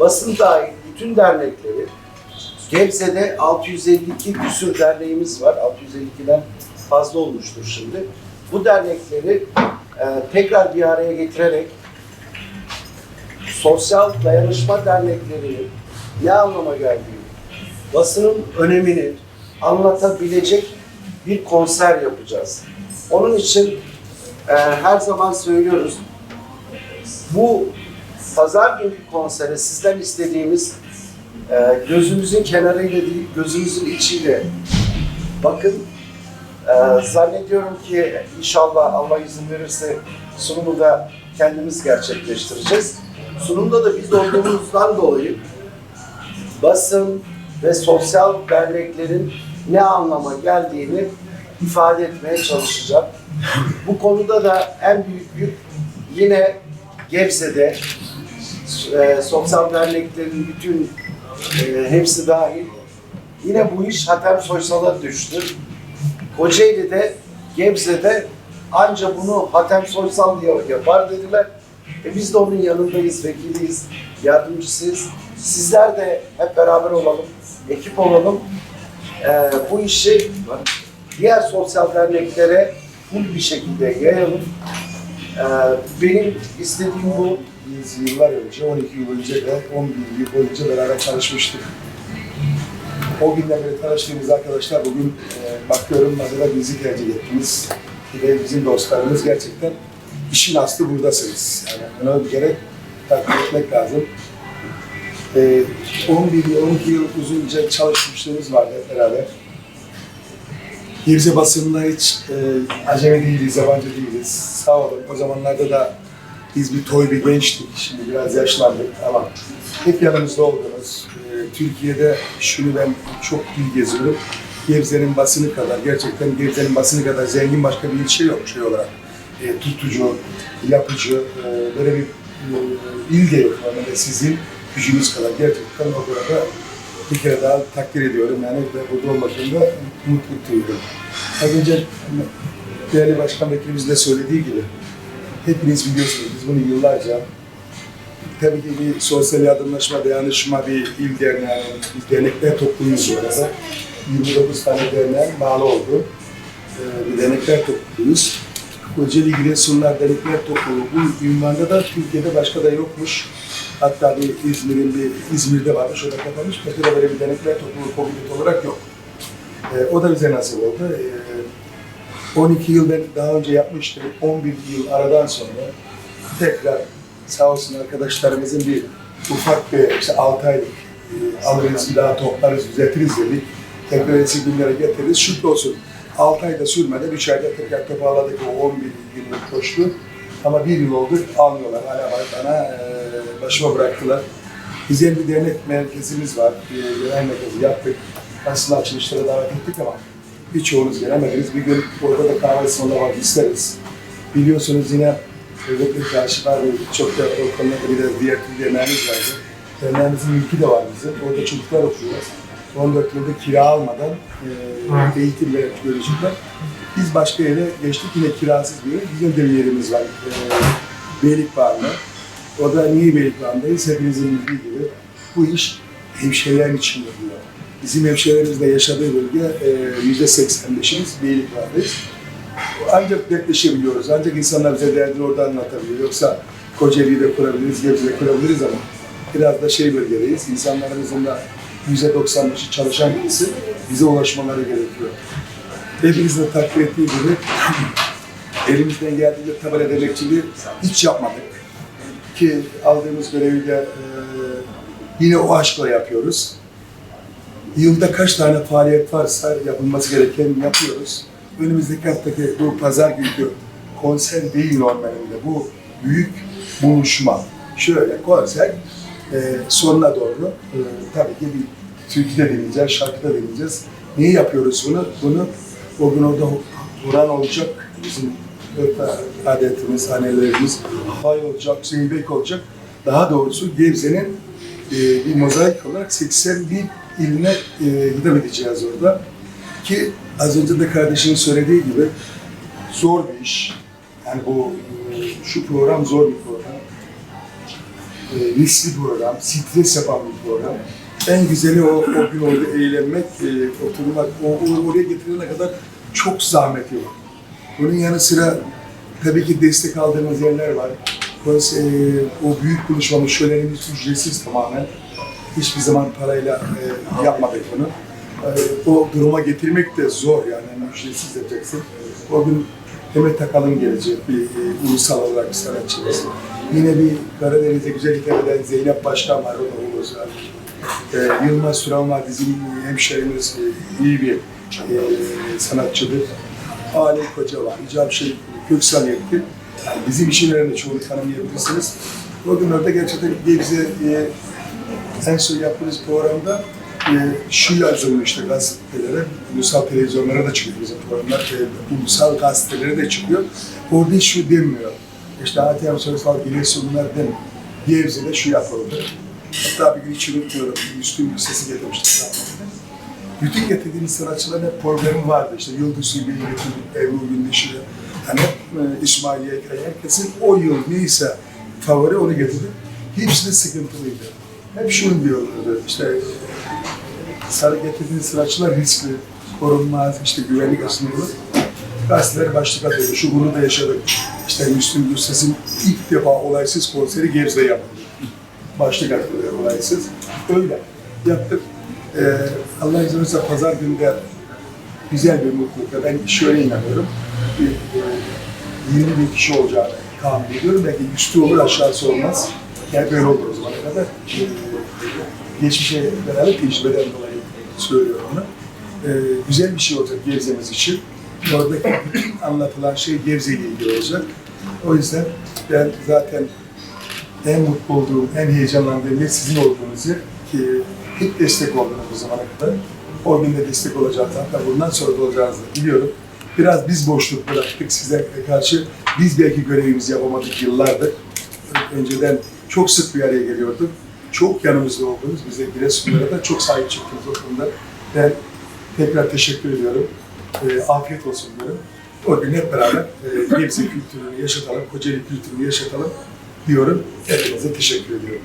basın dahil bütün dernekleri Gebze'de 652 küsür derneğimiz var. 652'den fazla olmuştur şimdi. Bu dernekleri e, tekrar bir araya getirerek sosyal dayanışma derneklerinin ne anlama geldiğini, basının önemini anlatabilecek bir konser yapacağız. Onun için e, her zaman söylüyoruz, bu pazar günkü konsere sizden istediğimiz e, gözümüzün kenarıyla değil, gözümüzün içiyle bakın. E, zannediyorum ki inşallah Allah izin verirse sunumu da kendimiz gerçekleştireceğiz. Sunumda da biz olduğumuzdan dolayı basın ve sosyal derneklerin ne anlama geldiğini ifade etmeye çalışacağım. Bu konuda da en büyük yük yine Gebze'de e, sosyal derneklerin bütün e, hepsi dahil yine bu iş Hatem Soysal'a düştü. Kocaeli'de, Gebze'de anca bunu Hatem Soysal diye yapar dediler. E biz de onun yanındayız, vekiliyiz, yardımcısıyız. Sizler de hep beraber olalım, ekip olalım. E, bu işi diğer sosyal derneklere full bir şekilde yayalım. E, benim istediğim bu. Biz yıllar önce, 12 yıl önce de 11 yıl boyunca beraber çalışmıştık. O günden beri tanıştığımız arkadaşlar bugün e, bakıyorum mesela bizi tercih ettiniz. Bir de bizim dostlarımız gerçekten işin aslı buradasınız. Yani ona gerek takdir etmek lazım. E, 11 yıl, 12 yıl uzunca çalışmışlığımız vardı beraber. Gebze basınında hiç e, acemi değiliz, yabancı değiliz. Sağ olun. O zamanlarda da biz bir toy bir gençtik. Şimdi biraz yaşlandık ama hep yanımızda oldunuz. Ee, Türkiye'de şunu ben çok iyi geziyorum. Gebze'nin basını kadar, gerçekten Gebze'nin basını kadar zengin başka bir ilçe yok şey olarak. E, tutucu, yapıcı, e, böyle bir e, il de yok. Yani sizin gücünüz kadar gerçekten o burada bir kere daha takdir ediyorum. Yani ve burada olmaktan da mutluluk duyuyorum. Az önce değerli başkan vekilimizin de söylediği gibi hepiniz biliyorsunuz biz bunu yıllarca tabii ki bir sosyal yardımlaşma, dayanışma bir il derneği, bir dernekler topluluğuyuz bu arada. 29 tane derneğin bağlı oldu. Ee, bir dernekler topluluğuyuz. Kocaeli Giresunlar Dernekler Topluluğu. Bu ünvanda da Türkiye'de başka da yokmuş. Hatta bir İzmir'in bir İzmir'de varmış, o da kapanmış. Başka da böyle bir dernekler topluluğu komünite olarak yok. Ee, o da bize nasip oldu. Ee, 12 yıl ben daha önce yapmıştım. 11 yıl aradan sonra tekrar sağ olsun arkadaşlarımızın bir ufak bir işte 6 aylık e, alırız daha toplarız, düzeltiriz dedik. Tekrar eski günlere getiririz. Şükür olsun 6 ayda sürmeden 3 ayda tekrar toparladık o 11 yıllık koştu. Ama bir yıl oldu almıyorlar. Hala bana, e, başıma bıraktılar. Bizim bir dernek merkezimiz var. Bir genel merkezi yaptık. Aslında açılışlara davet ettik ama birçoğunuz gelemediniz. Bir gün orada da kahve ısmarlamak isteriz. Biliyorsunuz yine özellikle karşı var ve çok da o konuda bir de diğer bir derneğimiz vardı. Derneğimizin mülkü de var bizim. Orada çocuklar okuyor. 14 yılda kira almadan e, eğitim ve görecekler. Biz başka yere geçtik yine kirasız bir yer. Bizim de bir yerimiz var. E, Beylikbağı'nda. O da niye Beylikbağı'ndayız? Hepinizin bildiği gibi bu iş hemşehrilerin için yapılıyor. Bizim hemşehrilerimizde yaşadığı bölge e, yüzde 85'imiz Beylikbağı'dayız. Ancak dertleşebiliyoruz. Ancak insanlar bize derdini orada anlatabiliyor. Yoksa Kocaeli'yi de kurabiliriz, Gebze'yi de kurabiliriz ama biraz da şey bölgedeyiz. İnsanlarımızın da yüzde 95'i çalışan birisi bize ulaşmaları gerekiyor. Hepinizin takdir ettiği gibi elimizden geldiğince tabela demekçiliği hiç yapmadık. Ki aldığımız görevi de e, yine o aşkla yapıyoruz. Yılda kaç tane faaliyet varsa yapılması gereken yapıyoruz. Önümüzdeki haftaki bu pazar günkü konser değil normalinde bu büyük buluşma. Şöyle konser e, sonuna doğru e, tabii ki bir türkü de dinleyeceğiz, şarkı da dinleyeceğiz. Niye yapıyoruz bunu? Bunu o gün orada Kur'an olacak, bizim adetimiz, annelerimiz, Hay olacak, Zeybek olacak. Daha doğrusu Gebze'nin e, bir mozaik olarak 81 iline e, hitap edeceğiz orada. Ki az önce de kardeşimin söylediği gibi zor bir iş. Yani bu e, şu program zor bir program. e, riskli program, stres yapan bir program. En güzeli o, o gün orada eğlenmek, e, oturmak, o, oraya getirene kadar çok zahmeti var. Bunun yanı sıra tabii ki destek aldığımız yerler var. Burası, e, o büyük buluşmamız, şölenimiz ücretsiz tamamen. Hiçbir zaman parayla e, yapmadık bunu. E, o duruma getirmek de zor yani, yani ücretsiz yapacaksın. O gün Demet Akalın gelecek bir e, ulusal olarak bir sanatçımız. Yine bir Karadeniz'e güzel hitap eden Zeynep Başkan var, o da Oğuz var. E, Yılmaz Süran var, bizim hemşehrimiz, e, iyi bir e, sanatçıdır. Ali Koca var, İcab Şerif, Köksal Yetkin. Yani bizim işinlerinde çoğunu tanımayabilirsiniz. O gün orada gerçekten bize e, en son yaptığımız programda e, şu yazılmıştı gazetelere, ulusal televizyonlara da çıkıyor bizim programlar, e, ulusal gazetelere de çıkıyor. Orada şu demiyor. İşte ATM Soysal Giresunlar demiyor. Gebze'de şu yapıldı. Hatta bir gün hiç unutmuyorum, Müslüm sesi getirmiştik sahnede. Bütün getirdiğimiz sanatçıların hep problemi vardı. İşte Yıldız Sülbe'yi getirdik, Ebru Gündeş'i, hep e, İsmail Yekkay, herkesin o yıl neyse favori onu getirdi. Hepsi de sıkıntılıydı. Hep şunu diyorlardı, işte sarı getirdiğiniz sanatçılar riskli, korunmaz, işte güvenlik açısından. Gazeteler başlık atıyordu, şu bunu da yaşadık. İşte Müslüm Gürses'in ilk defa olaysız konseri Gebze'de yapıldı. Başlık atıyorlar olaysız. Öyle yaptık. Ee, Allah izin verirse pazar günü güzel bir mutlulukla ben şöyle inanıyorum. Bir, e, 20 bin kişi olacağını tahmin ediyorum. Belki üstü olur aşağısı olmaz. Yani böyle olur o zamana kadar. Ee, geçmişe beraber tecrübeden dolayı söylüyorum bunu. Ee, güzel bir şey olacak Gebze'miz için. Oradaki anlatılan şey Gebze ilgili olacak. O yüzden ben zaten en mutlu olduğum, en heyecanlandığım yer sizin olduğunuz yer ki hep destek oldunuz bu zamana kadar. O gün de destek olacağınızı, hatta bundan sonra da olacağınızı biliyorum. Biraz biz boşluk bıraktık size karşı. Biz belki görevimizi yapamadık yıllardır. Önceden çok sık bir araya geliyorduk. Çok yanımızda oldunuz. Bize Giresunlara da çok sahip çıktınız o konuda. Ben tekrar teşekkür ediyorum. E, afiyet olsun diyorum. O gün hep beraber e, Gebze kültürünü yaşatalım, Kocaeli kültürünü yaşatalım diyorum. Hepinize teşekkür ediyorum.